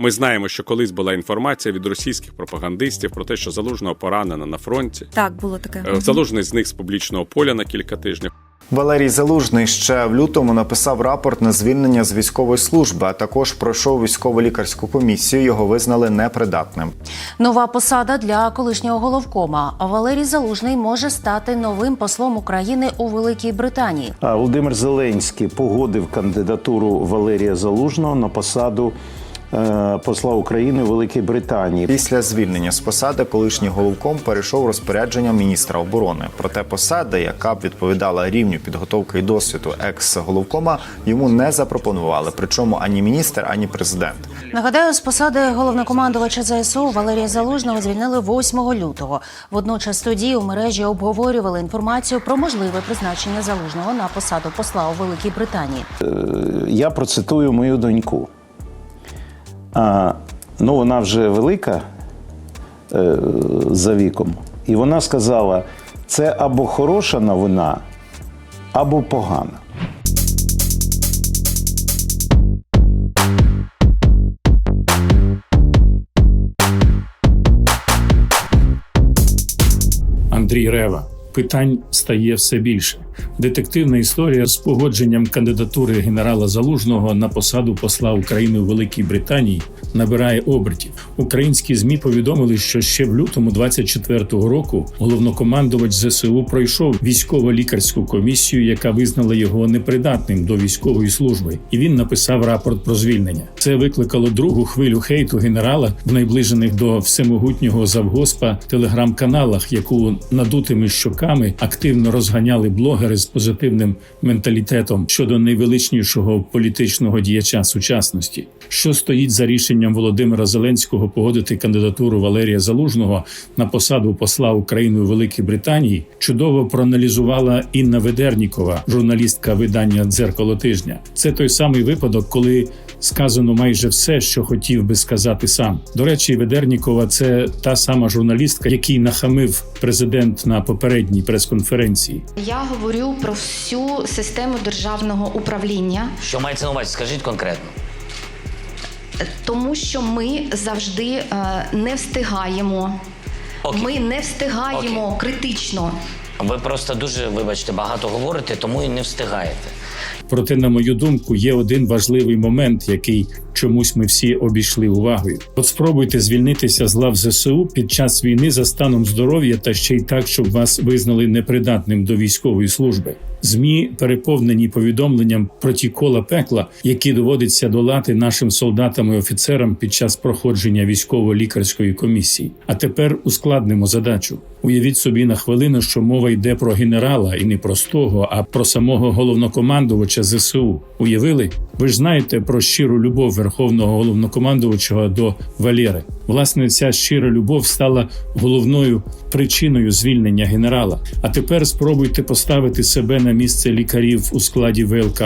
Ми знаємо, що колись була інформація від російських пропагандистів про те, що залужного поранено на фронті. Так, було таке. Е, Залужний зник з публічного поля на кілька тижнів. Валерій Залужний ще в лютому написав рапорт на звільнення з військової служби, а також пройшов військово-лікарську комісію. Його визнали непридатним. Нова посада для колишнього головкома. Валерій Залужний може стати новим послом України у Великій Британії. А Володимир Зеленський погодив кандидатуру Валерія Залужного на посаду посла України у Великій Британії. Після звільнення з посади колишній головком перейшов розпорядженням міністра оборони. Проте посада, яка б відповідала рівню підготовки і досвіду екс-головкома, йому не запропонували. Причому ані міністр, ані президент. Нагадаю, з посади головнокомандувача ЗСУ Валерія Залужного звільнили 8 лютого. Водночас тоді у мережі обговорювали інформацію про можливе призначення залужного на посаду посла у Великій Британії. Я процитую мою доньку. А, ну, вона вже велика е, за віком, і вона сказала: це або хороша новина, або погана. Андрій Рева. Питань стає все більше. Детективна історія з погодженням кандидатури генерала Залужного на посаду посла України у Великій Британії набирає обертів. Українські змі повідомили, що ще в лютому 24-го року головнокомандувач ЗСУ пройшов військово-лікарську комісію, яка визнала його непридатним до військової служби, і він написав рапорт про звільнення. Це викликало другу хвилю хейту генерала в найближених до всемогутнього завгоспа телеграм-каналах, яку надутими щоками активно розганяли блогери з позитивним менталітетом щодо найвеличнішого політичного діяча сучасності. Що стоїть за рішенням Володимира Зеленського погодити кандидатуру Валерія Залужного на посаду посла України у Великій Британії, чудово проаналізувала Інна Ведернікова, журналістка видання Дзеркало тижня. Це той самий випадок, коли сказано майже все, що хотів би сказати сам. До речі, Ведернікова це та сама журналістка, який нахамив президент на попередній прес-конференції. Я говорю про всю систему державного управління, Що мається на увазі? Скажіть конкретно. тому що ми завжди е, не встигаємо. Окей. Ми не встигаємо критично. Ви просто дуже, вибачте, багато говорите, тому і не встигаєте. Проте, на мою думку, є один важливий момент, який чомусь ми всі обійшли увагою. От спробуйте звільнитися з лав ЗСУ під час війни за станом здоров'я та ще й так, щоб вас визнали непридатним до військової служби. Змі переповнені повідомленням про ті кола пекла, які доводиться долати нашим солдатам і офіцерам під час проходження військово-лікарської комісії. А тепер ускладнимо задачу. Уявіть собі на хвилину, що мова йде про генерала і не простого, а про самого головнокомандувача ЗСУ. Уявили? Ви ж знаєте про щиру любов верховного головнокомандувача до Валєри. Власне, ця щира любов стала головною причиною звільнення генерала. А тепер спробуйте поставити себе на місце лікарів у складі ВЛК.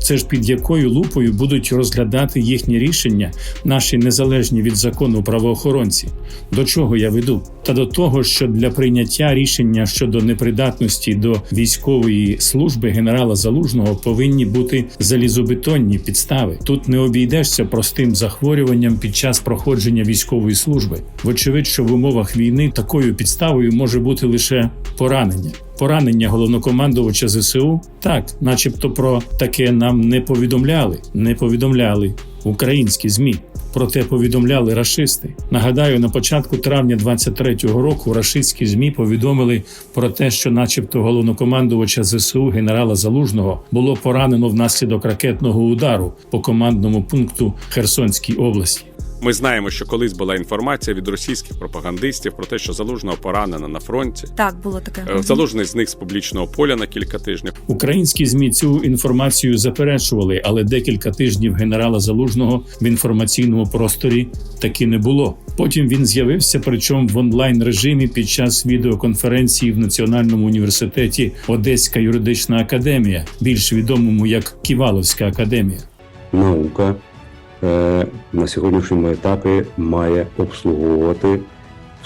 Це ж під якою лупою будуть розглядати їхні рішення, наші незалежні від закону правоохоронці. До чого я веду? Та до того, що для прийняття рішення щодо непридатності до військової служби генерала Залужного повинні бути залізобетонні підстави. Тут не обійдешся простим захворюванням під час проходження військової служби. Вочевидь, що в умовах війни такою підставою може бути лише поранення. Поранення головнокомандувача ЗСУ так, начебто, про таке нам не повідомляли, не повідомляли українські змі. Проте повідомляли рашисти. Нагадаю, на початку травня 23-го року рашистські змі повідомили про те, що, начебто, головнокомандувача ЗСУ генерала Залужного було поранено внаслідок ракетного удару по командному пункту Херсонській області. Ми знаємо, що колись була інформація від російських пропагандистів про те, що залужного поранено на фронті. Так, було таке. Е, Залужний зник з публічного поля на кілька тижнів. Українські змі цю інформацію заперечували, але декілька тижнів генерала Залужного в інформаційному просторі таки не було. Потім він з'явився, причому в онлайн режимі під час відеоконференції в Національному університеті Одеська юридична академія, більш відомому як Ківаловська академія. наука на сьогоднішньому етапі має обслуговувати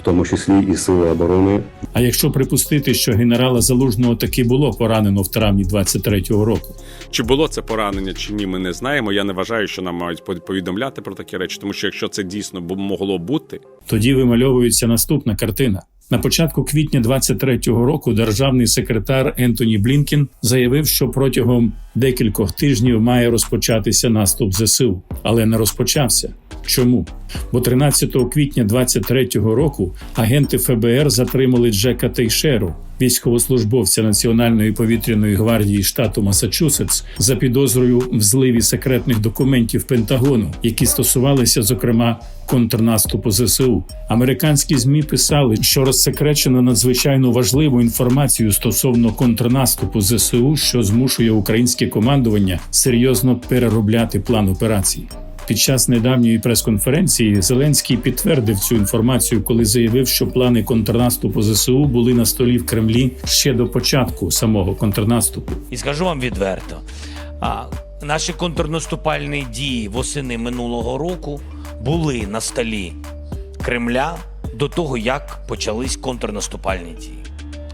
в тому числі і сили оборони, А якщо припустити, що генерала Залужного таки було поранено в травні 23-го року, Чи було це поранення, чи ні, ми не знаємо. Я не вважаю, що нам мають повідомляти про такі речі, тому що якщо це дійсно могло бути, тоді вимальовується наступна картина. На початку квітня 23-го року державний секретар Ентоні Блінкін заявив, що протягом декількох тижнів має розпочатися наступ ЗСУ, але не розпочався. Чому? Бо 13 квітня 23-го року агенти ФБР затримали Джека Тейшеру, військовослужбовця Національної повітряної гвардії штату Масачусетс, за підозрою в зливі секретних документів Пентагону, які стосувалися, зокрема, контрнаступу ЗСУ. Американські змі писали, що розсекречено надзвичайно важливу інформацію стосовно контрнаступу ЗСУ, що змушує українське командування серйозно переробляти план операції. Під час недавньої прес-конференції Зеленський підтвердив цю інформацію, коли заявив, що плани контрнаступу ЗСУ були на столі в Кремлі ще до початку самого контрнаступу. І скажу вам відверто, а, наші контрнаступальні дії восени минулого року були на столі Кремля до того, як почались контрнаступальні дії.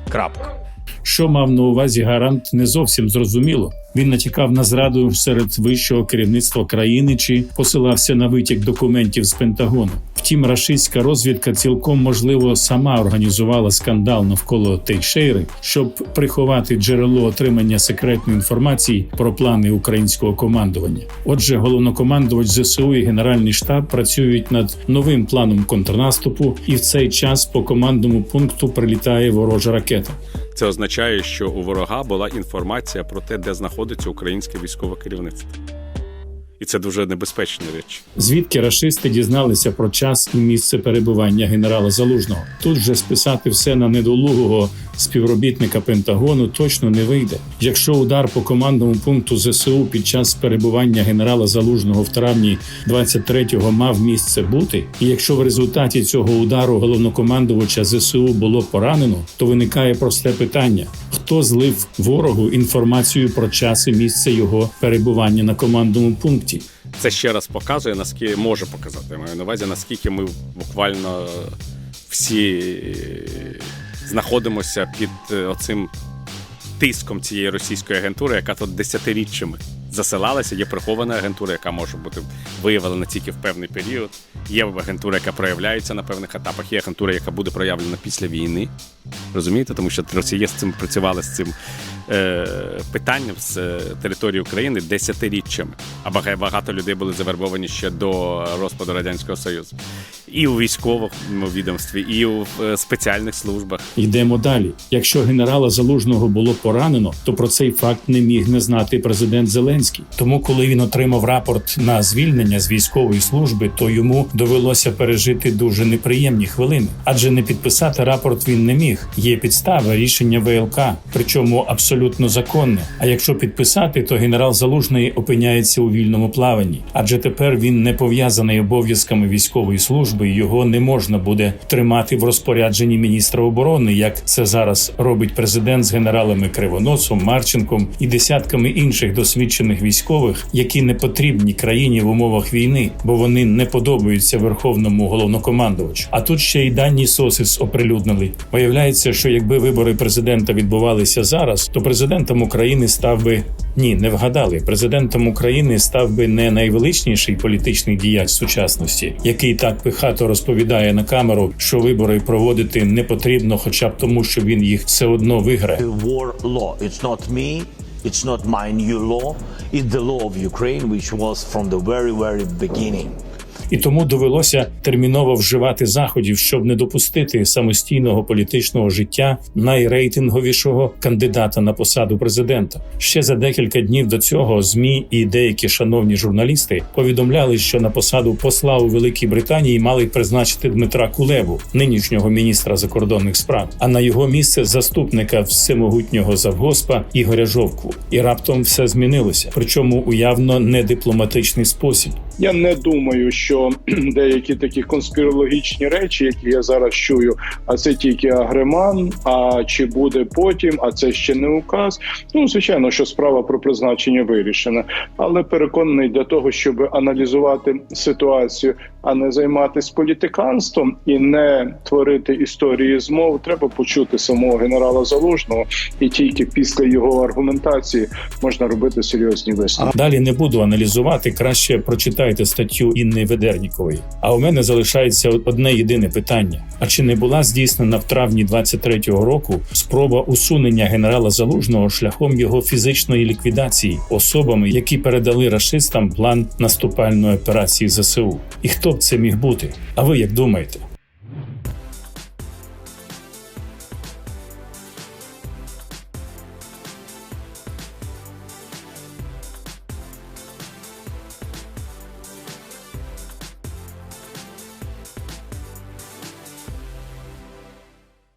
Крапка. Що мав на увазі гарант, не зовсім зрозуміло. Він натякав на зраду серед вищого керівництва країни чи посилався на витік документів з Пентагону. Втім, рашистська розвідка цілком можливо сама організувала скандал навколо Тейшейри, щоб приховати джерело отримання секретної інформації про плани українського командування. Отже, головнокомандувач ЗСУ і Генеральний штаб працюють над новим планом контрнаступу, і в цей час по командному пункту прилітає ворожа ракета. це означає, що у ворога була інформація про те, де знаходиться українське військове керівництво. І це дуже небезпечна річ. Звідки рашисти дізналися про час і місце перебування генерала Залужного? Тут же списати все на недолугого співробітника Пентагону точно не вийде. Якщо удар по командному пункту ЗСУ під час перебування генерала Залужного в травні 23-го мав місце бути, і якщо в результаті цього удару головнокомандувача ЗСУ було поранено, то виникає просте питання: хто злив ворогу інформацію про час і місце його перебування на командному пункті? Це ще раз показує, наскільки може показати. Я маю на увазі, наскільки ми буквально всі знаходимося під е, оцим тиском цієї російської агентури, яка тут десятиріччями засилалася. Є прихована агентура, яка може бути виявлена тільки в певний період. Є агентура, яка проявляється на певних етапах. Є агентура, яка буде проявлена після війни. Розумієте, тому що Росія з цим працювала з цим е, питанням з е, території України десятиріччями. А бага- багато людей були завербовані ще до розпаду радянського союзу, і у військовому відомстві, і у е, спеціальних службах. Йдемо далі. Якщо генерала Залужного було поранено, то про цей факт не міг не знати президент Зеленський. Тому, коли він отримав рапорт на звільнення з військової служби, то йому довелося пережити дуже неприємні хвилини, адже не підписати рапорт він не міг. Є підстава рішення ВЛК, причому абсолютно законне. А якщо підписати, то генерал Залужний опиняється у вільному плаванні, адже тепер він не пов'язаний обов'язками військової служби. і Його не можна буде тримати в розпорядженні міністра оборони, як це зараз робить президент з генералами Кривоносом, Марченком і десятками інших досвідчених військових, які не потрібні країні в умовах війни, бо вони не подобаються верховному головнокомандувачу. А тут ще й дані СОСИС оприлюднили. Виявляється, що якби вибори президента відбувалися зараз, то президентом України став би ні, не вгадали. Президентом України став би не найвеличніший політичний діяч сучасності, який так пихато розповідає на камеру, що вибори проводити не потрібно, хоча б тому, що він їх все одно виграє. it's not my new law, it's the law of Ukraine, which was from the very, very beginning. І тому довелося терміново вживати заходів, щоб не допустити самостійного політичного життя найрейтинговішого кандидата на посаду президента. Ще за декілька днів до цього змі і деякі шановні журналісти повідомляли, що на посаду посла у Великій Британії мали призначити Дмитра Кулебу, нинішнього міністра закордонних справ, а на його місце заступника всемогутнього завгоспа Ігоря Жовкву. І раптом все змінилося, причому у явно не дипломатичний спосіб. Я не думаю, що деякі такі конспірологічні речі, які я зараз чую, а це тільки агреман. А чи буде потім? А це ще не указ. Ну звичайно, що справа про призначення вирішена, але переконаний для того, щоб аналізувати ситуацію а не займатися політиканством і не творити історії змов. Треба почути самого генерала Залужного, і тільки після його аргументації можна робити серйозні висновки. Далі не буду аналізувати. Краще прочитайте статтю Інни Ведернікової. А у мене залишається одне єдине питання: а чи не була здійснена в травні 23-го року спроба усунення генерала Залужного шляхом його фізичної ліквідації особами, які передали рашистам план наступальної операції ЗСУ? І хто це міг бути? А ви як думаєте?